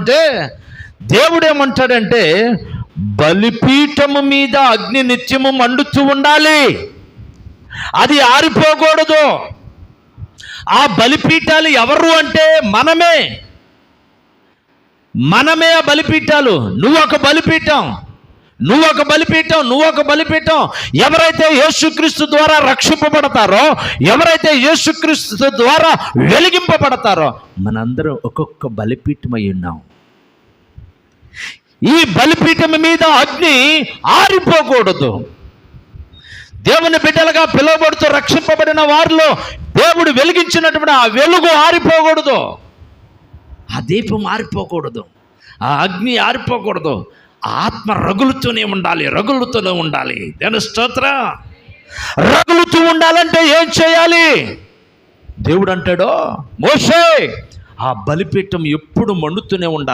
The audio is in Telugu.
అంటే దేవుడు ఏమంటాడంటే బలిపీఠము మీద అగ్ని నిత్యము మండుతూ ఉండాలి. అది ఆరిపోకూడదు. ఆ బలిపీఠాలు ఎవరు అంటే మనమే. మనమే ఆ బలిపీఠాలు. నువ్వు ఒక బలిపీఠం. నువ్వు ఒక బలిపీఠం. నువ్వు ఒక బలిపీఠం. ఎవరైతే యేసుక్రీస్తు ద్వారా రక్షింపబడతారో ఎవరైతే యేసుక్రీస్తు ద్వారా వెలిగింపబడతారో మనందరం ఒక్కొక్క బలిపీఠమై ఉన్నాం. ఈ బలిపీఠం మీద అగ్ని ఆరిపోకూడదు. దేవుని బిడ్డలుగా పిలువబడుతూ రక్షింపబడిన వారిలో దేవుడు వెలిగించినటువంటి ఆ వెలుగు ఆరిపోకూడదు. ఆ దీపం ఆరిపోకూడదు. ఆ అగ్ని ఆరిపోకూడదు. ఆత్మ రగులుతూనే ఉండాలి రగులుతూనే ఉండాలి. దేని స్తోత్ర. రగులుతూ ఉండాలంటే ఏం చేయాలి? దేవుడు అంటాడో మోషే ఆ బలిపీఠం ఎప్పుడు మండుతూనే ఉండాలి.